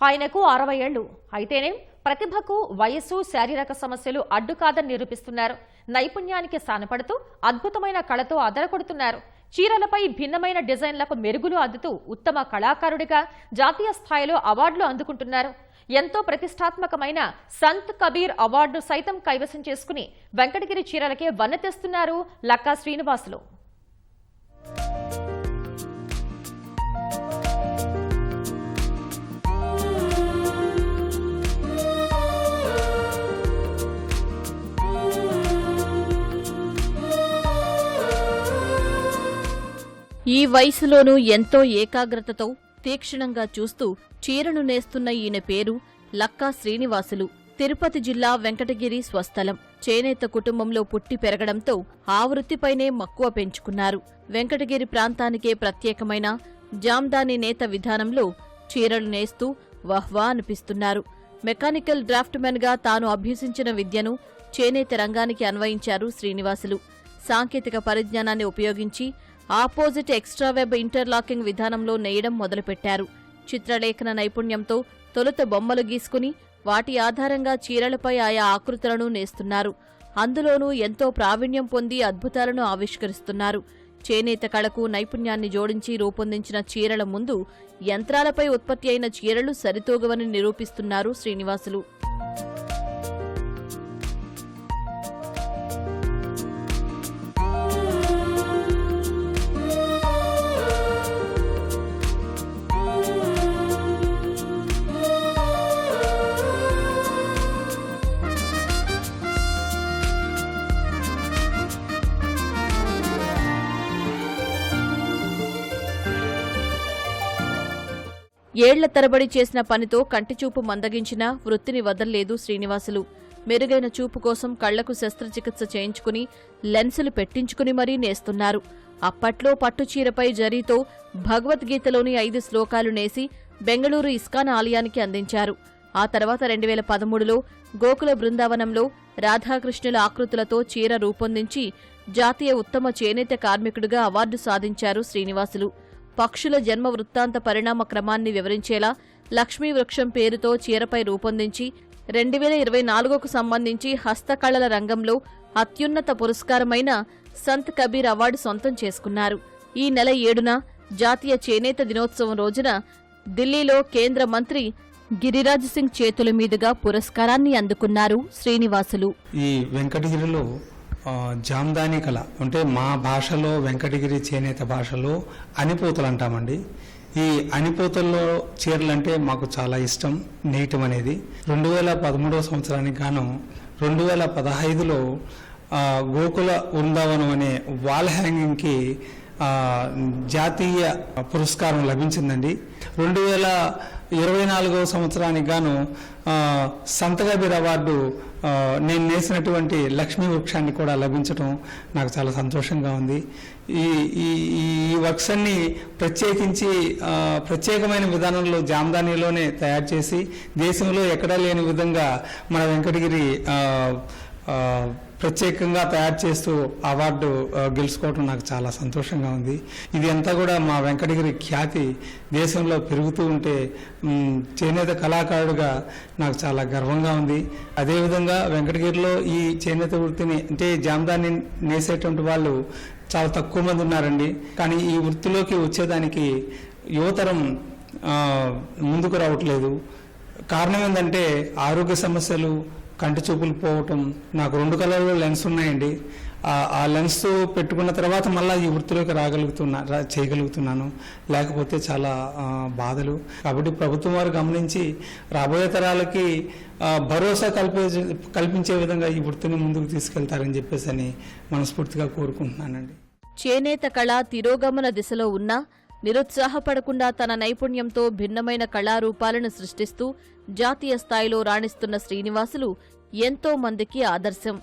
ఆయనకు అరవై ఏళ్ళు అయితేనే ప్రతిభకు వయస్సు శారీరక సమస్యలు అడ్డు కాదని నిరూపిస్తున్నారు. నైపుణ్యానికి సానపడుతూ అద్భుతమైన కళతో అదరకొడుతున్నారు చీరలపై భిన్నమైన డిజైన్లకు మెరుగులు అద్దుతూ ఉత్తమ కళాకారుడిగా జాతీయ స్థాయిలో అవార్డులు అందుకుంటున్నారు. ఎంతో ప్రతిష్టాత్మకమైన సంత్ కబీర్ అవార్డును సైతం కైవసం చేసుకుని వెంకటగిరి చీరలకే వన్నె తెస్తున్నారు లక్కా శ్రీనివాసులు. ఈ వయసులోనూ ఎంతో ఏకాగ్రతతో తీక్షణంగా చూస్తూ చీరను నేస్తున్న ఈయన పేరు లక్కా శ్రీనివాసులు. తిరుపతి జిల్లా వెంకటగిరి స్వస్థలం. చేనేత కుటుంబంలో పుట్టి పెరగడంతో ఆ వృత్తిపైనే మక్కువ పెంచుకున్నారు. వెంకటగిరి ప్రాంతానికే ప్రత్యేకమైన జామ్దాని నేత విధానంలో చీరలు నేస్తూ వహ్వా అనిపిస్తున్నారు. మెకానికల్ డ్రాఫ్ట్మెన్గా తాను అభ్యసించిన విద్యను చేనేత రంగానికి అన్వయించారు శ్రీనివాసులు. సాంకేతిక పరిజ్ఞానాన్ని ఉపయోగించి ఆపోజిట్ ఎక్స్ట్రా వెబ్ ఇంటర్లాకింగ్ విధానంలో నేయడం మొదలుపెట్టారు. చిత్రలేఖన నైపుణ్యంతో తొలుత బొమ్మలు గీసుకుని వాటి ఆధారంగా చీరలపై ఆయా ఆకృతులను నేస్తున్నారు. అందులోనూ ఎంతో ప్రావీణ్యం పొంది అద్భుతాలను ఆవిష్కరిస్తున్నారు. చేనేత కళకు నైపుణ్యాన్ని జోడించి రూపొందించిన చీరల ముందు యంత్రాలపై ఉత్పత్తి అయిన చీరలు సరితూగవని నిరూపిస్తున్నారు శ్రీనివాసులు. ఏళ్ళ తరబడి చేసిన పనితో కంటిచూపు మందగించినా వృత్తిని వదల్లేదు శ్రీనివాసులు. మెరుగైన చూపు కోసం కళ్ళకు శస్త్రచికిత్స చేయించుకుని లెన్సులు పెట్టించుకుని మరీ నేస్తున్నారు. అప్పట్లో పట్టుచీరపై జరీతో భగవద్గీతలోని ఐదు శ్లోకాలు నేసి బెంగళూరు ఇస్కాన్ ఆలయానికి అందించారు. ఆ తర్వాత రెండు వేల పదమూడులో గోకుల బృందావనంలో రాధాకృష్ణుల ఆకృతులతో చీర రూపొందించి జాతీయ ఉత్తమ చేనేత కార్మికుడిగా అవార్డు సాధించారు శ్రీనివాసులు. పక్షుల జన్మ వృత్తాంత పరిణామ క్రమాన్ని వివరించేలా లక్ష్మీ వృక్షం పేరుతో చీరపై రూపొందించి రెండు వేల ఇరవై నాలుగుకు సంబంధించి హస్తకళల రంగంలో అత్యున్నత పురస్కారమైన సంత్ కబీర్ అవార్డు సొంతం చేసుకున్నారు. ఈ నెల ఏడున జాతీయ చేనేత దినోత్సవం రోజున ఢిల్లీలో కేంద్ర మంత్రి గిరిరాజ్ సింగ్ చేతుల మీదుగా పురస్కారాన్ని అందుకున్నారు శ్రీనివాసులు. ఈ వెంకటగిరిలో జామ్దాని కళ. అంటే మా భాషలో వెంకటగిరి చేనేత భాషలో అనిపోతలు అంటామండి. ఈ అనిపోతల్లో చీరలు అంటే మాకు చాలా ఇష్టం నేయటం అనేది. రెండు వేల పదమూడవ సంవత్సరానికి గాను రెండు వేల పదహైదులో గోకుల వృందావనం అనే వాల్ హ్యాంగింగ్కి జాతీయ పురస్కారం లభించిందండి. రెండు వేల ఇరవై నాలుగవ సంవత్సరానికి గాను సంతగబీర్ అవార్డు నేను నేసినటువంటి లక్ష్మీ వృక్షాన్ని కూడా లభించడం నాకు చాలా సంతోషంగా ఉంది. ఈ ఈ ఈ వర్క్స్ అన్ని ప్రత్యేకించి ప్రత్యేకమైన విధానంలో జామ్దానీలోనే తయారు చేసి దేశంలో ఎక్కడా లేని విధంగా మన వెంకటగిరి ప్రత్యేకంగా తయారు చేస్తూ అవార్డు గెలుచుకోవటం గెలుచుకోవడం నాకు చాలా సంతోషంగా ఉంది. ఇది అంతా కూడా మా వెంకటగిరి ఖ్యాతి దేశంలో పెరుగుతూ ఉంటే చేనేత కళాకారుడుగా నాకు చాలా గర్వంగా ఉంది. అదేవిధంగా వెంకటగిరిలో ఈ చేనేత వృత్తిని అంటే జామదాన్ని నేసేటువంటి వాళ్ళు చాలా తక్కువ మంది ఉన్నారండి. కానీ ఈ వృత్తిలోకి వచ్చేదానికి యువతరం ముందుకు రావట్లేదు. కారణం ఏంటంటే ఆరోగ్య సమస్యలు కంటి చూపులు పోవటం నాకు రెండు కలర్లో లెన్స్ ఉన్నాయండి. ఆ- లెన్స్ పెట్టుకున్న తర్వాత మళ్ళీ ఈ వృత్తిలోకి రాగలుగుతున్నా చేయగలుగుతున్నాను. లేకపోతే చాలా బాధలు. కాబట్టి ప్రభుత్వం వారు గమనించి రాబోయే తరాలకి భరోసా కల్పించే కల్పించే విధంగా ఈ వృత్తిని ముందుకు తీసుకెళ్తారని చెప్పేసి అని మనస్ఫూర్తిగా కోరుకుంటున్నానండి. చేనేత కళ తిరోగమన దిశలో ఉన్నా నిరుత్సాహపడకుండా తన నైపుణ్యంతో భిన్నమైన కళారూపాలను సృష్టిస్తూ జాతీయ స్థాయిలో రాణిస్తున్న శ్రీనివాసులు ఎంతో మందికి ఆదర్శం.